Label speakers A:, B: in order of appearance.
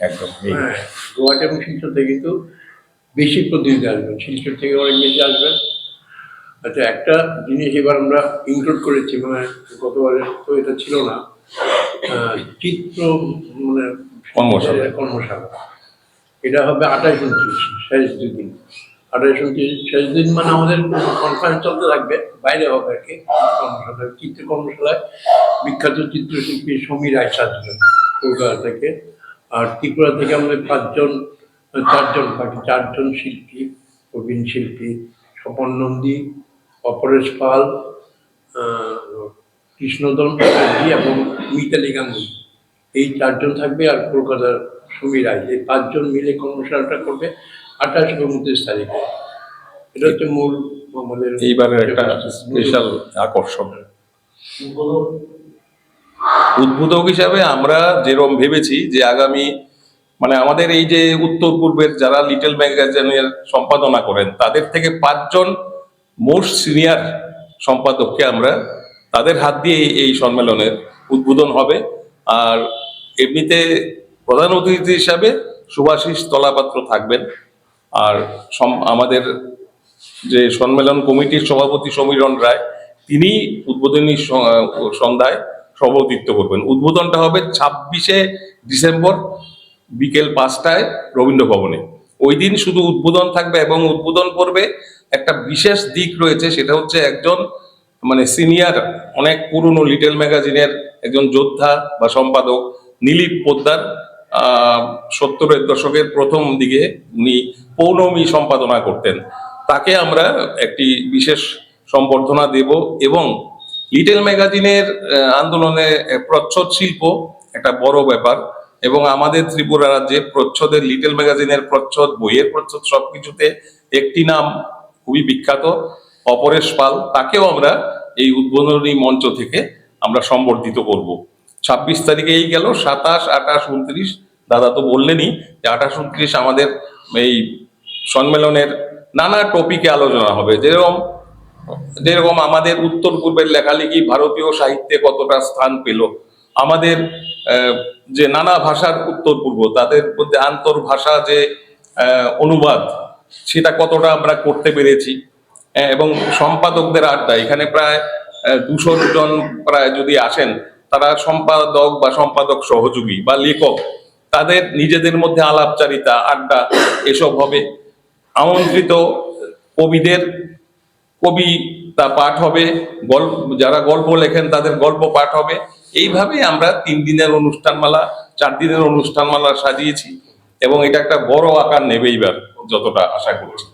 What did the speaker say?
A: একদম
B: গুয়াহাটি এবং শিলচর থেকে কিন্তু বেশি প্রতিনিধি আসবেন শিলচর থেকে অনেক বেশি আসবেন আচ্ছা একটা জিনিস এবার আমরা ইনক্লুড করেছি মানে গতবারে তো এটা ছিল না। চিত্র মানে
A: কর্মশালা।
B: কর্মশালা। এটা হবে আঠাশ উনত্রিশ শেষ দুই দিন আঠাশ উনত্রিশ শেষ দিন মানে আমাদের কনফারেন্স চলতে থাকবে বাইরে হবে আর কি কর্মশালা চিত্র কর্মশালায় বিখ্যাত চিত্রশিল্পী সমীর রায় আসবেন কলকাতা থেকে। আর ত্রিপুরা থেকে আমাদের পাঁচজন চারজন বাকি চারজন শিল্পী প্রবীণ শিল্পী স্বপন নন্দী অপরেশ পাল কৃষ্ণদন চ্যাটার্জি এবং মিতালি গাঙ্গুলি। এই চারজন থাকবে আর কলকাতার সমীর রায়। এই পাঁচজন মিলে কর্মশালাটা করবে আঠাশ এবং উনত্রিশ তারিখে। এটা হচ্ছে মূল আমাদের
A: এইবারের একটা স্পেশাল আকর্ষণ। উদ্বোধক হিসাবে আমরা যেরকম ভেবেছি যে আগামী মানে আমাদের এই যে উত্তর পূর্বের যারা লিটল ম্যাগাজিনের সম্পাদনা করেন, তাদের থেকে পাঁচজন মোস্ট সিনিয়র সম্পাদককে আমরা তাদের হাত দিয়ে এই- সম্মেলনের উদ্বোধন হবে। আর এমনিতে প্রধান অতিথি হিসাবে সুভাষিস তলাপাত্র থাকবেন। আর আমাদের যে সম্মেলন কমিটির সভাপতি সমীরণ রায় তিনি উদ্বোধনী সন্ধ্যায় সভাপতিত্ব করবেন। উদ্বোধনটা হবে ছাব্বিশে ডিসেম্বর বিকেল পাঁচটায় রবীন্দ্র ভবনে। ওই দিন শুধু উদ্বোধন থাকবে এবং উদ্বোধন করবে একটা বিশেষ দিক রয়েছে, সেটা হচ্ছে একজন মানে সিনিয়র, অনেক পুরনো লিটল ম্যাগাজিনের একজন যোদ্ধা বা সম্পাদক নীলিপ পোদ্দার সত্তরের দশকের প্রথম দিকে উনি পৌনমী সম্পাদনা করতেন। তাকে আমরা একটি বিশেষ সম্বর্ধনা দেব এবং লিটল ম্যাগাজিনের আন্দোলনে প্রচ্ছদ শিল্প একটা বড় ব্যাপার এবং আমাদের ত্রিপুরা রাজ্যে প্রচ্ছদের লিটল ম্যাগাজিনের প্রচ্ছদ, বইয়ের প্রচ্ছদ সবকিছুতে একটি নাম খুবই বিখ্যাত, অপরেশ পাল। তাকেও আমরা এই উদ্বোধনী মঞ্চ থেকে আমরা সম্বর্ধিত করব। ছাব্বিশ তারিখে এই গেল, সাতাশ, আঠাশ, উনত্রিশ, দাদা তো বললেনই যে আঠাশ, উনত্রিশ আমাদের এই সম্মেলনের নানা টপিকে আলোচনা হবে। যেরকম যেরকম আমাদের উত্তর পূর্বের লেখালেখি ভারতীয় সাহিত্যে কতটা স্থান পেল, আমাদের যে নানা ভাষার উত্তর পূর্ব, তাদের মধ্যে আন্তর্ভাষা যে অনুবাদ, সেটা কতটা আমরা করতে পেরেছি এবং সম্পাদকদের আড্ডা, এখানে প্রায় দুশো জন প্রায় যদি আসেন, তারা সম্পাদক বা সম্পাদক সহযোগী বা লেখক, তাদের নিজেদের মধ্যে আলাপচারিতা, আড্ডা, এসব হবে। আমন্ত্রিত কবিদের কবিতা পাঠ হবে গল্প যারা গল্প লেখেন তাদের গল্প পাঠ হবে। এইভাবেই আমরা তিন দিনের অনুষ্ঠান অনুষ্ঠানমালা, চার দিনের অনুষ্ঠান অনুষ্ঠানমালা সাজিয়েছি এবং এটা একটা বড় আকার নেবে এইবার, যতটা আশা করছি।